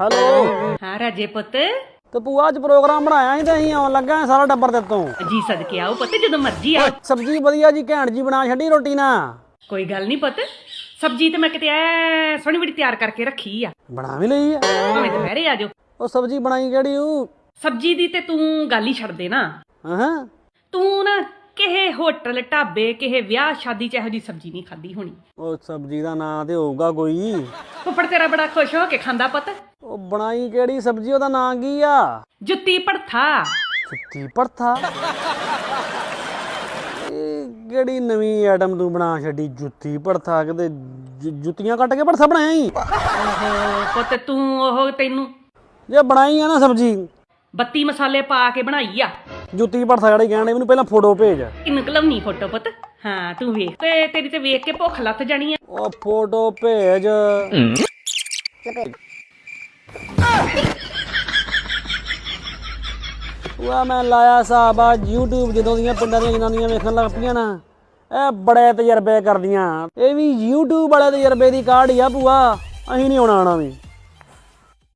Hello ਹਾਂ ਰਾਜੇ ਪੁੱਤ। ਤੇ ਭੂਆ ਅੱਜ ਪ੍ਰੋਗਰਾਮ ਬਣਾਇਆ ਸੀ ਤੇ ਅਸੀਂ ਆਉਣ ਲੱਗਾ ਸਾਰਾ ਟੱਬਰ ਤੇ ਤੋਂ। ਜੀ ਸਦਕੇ ਆਓ ਪੁੱਤ ਜਦੋਂ ਮਰਜ਼ੀ ਆ ਸਬਜ਼ੀ ਵਧੀਆ ਜੀ ਘੈਂਟ ਜੀ ਬਣਾ ਛੱਡੀ ਰੋਟੀ ਨਾ। ਕੋਈ ਗੱਲ ਨਹੀਂ ਪੁੱਤ ਸਬਜੀ ਤੇ ਮੈਂ ਕਿਤੇ ਐ ਸੋਹਣੀ ਬੜੀ ਤਿਆਰ ਕਰਕੇ ਰੱਖੀ ਆ। ਬਣਾ ਵੀ ਲਈ ਆ। ਭਾਵੇਂ ਦੁਪਹਿਰੇ ਆ ਜਾਓ। ਉਹ ਸਬਜ਼ੀ ਬਣਾਈ ਕਿਹੜੀ ਉਹ ਸਬਜੀ ਦੀ ਤੇ ਤੂੰ ਗੱਲ ਹੀ ਛੱਡ ਦੇ ਨਾ। ਹਾਂ। ਤੂੰ ਨਾ ਕਿਸੇ ਹੋਟਲ ਢਾਬੇ ਕਿਸੇ ਵਿਆਹ ਸ਼ਾਦੀ ਚ ਇਹੋ ਜੀ ਸਬਜੀ ਨਹੀਂ ਖਾਦੀ ਹੋਣੀ। ਉਹ ਸਬਜ਼ੀ ਦਾ ਨਾਂ ਤੇ ਹੋਊਗਾ ਕੋਈ। ਫੁੱਫੜ ਤੇਰਾ ਬੜਾ ਖੁਸ਼ ਹੋ ਕੇ ਖਾਂਦਾ ਪੁੱਤ। ਉਹ ਬਣਾਈ ਕਿਹੜੀ ਸਬਜ਼ੀ ਉਹਦਾ ਨਾਂ ਕੀ ਆ? ਜੁੱਤੀ ਭੜਥਾ। ਸੁੱਤੀ ਪਰਥਾ ਇਹ ਕਿਹੜੀ ਨਵੀਂ ਆਈਟਮ ਤੂੰ ਬਣਾ ਛੱਡੀ ਜੁੱਤੀ ਪਰਥਾ ਕਿਤੇ ਜੁ- ਜੁੱਤੀਆਂ ਕੱਟ ਕੇ ਪਰਥਾ ਬਣਾਇਆ ਈ? ਓਹੋ ਪੁੱਤ ਤੂੰ ਉਹ ਤੈਨੂੰ ਜੇ ਬਣਾਈ ਆ ਨਾ ਸਬਜ਼ੀ। 32 ਮਸਾਲੇ ਪਾ ਕੇ ਬਣਾਈ ਆ। ਜੁੱਤੀ ਪਰਥਾ ਜਿਹੜੀ ਕਹਿਣ ਡਈ, ਮੈਨੂੰ ਪਹਿਲਾਂ ਫੋਟੋ ਭੇਜ। ਕਿੰਨੂੰ ਕਲਮਨੀ ਫੋਟੋ ਪੁੱਤ। ਹਾਂ ਤੂੰ ਵੇਖ। ਤੇ ਤੇਰੀ ਤੇ ਵੇਖ ਕੇ ਭੁੱਖ ਲੱਥ ਜਾਣੀ ਆ। ਉਹ ਫੋਟੋ ਭੇਜ। ਉਹ ਮੈਂ ਲਾਇਆ ਹਿਸਾਬ ਆ YouTube ਜਦੋਂ ਦੀਆਂ ਪਿੰਡਾਂ ਦੀਆਂ ਜਨਾਨੀਆਂ ਵੇਖਣ ਲੱਗ ਪਈਆਂ ਨਾ, ਇਹ ਬੜੇ ਤਜਰਬੇ ਕਰਦੀਆਂ। ਇਹ ਵੀ YouTube ਵਾਲੇ ਤਜਰਬੇ ਦੀ ਕਾਢ ਹੀ ਆ ਭੂਆ, ਅਸੀਂ ਨਹੀਂ ਆਉਣਾ ਆਣਾ ਵੀ।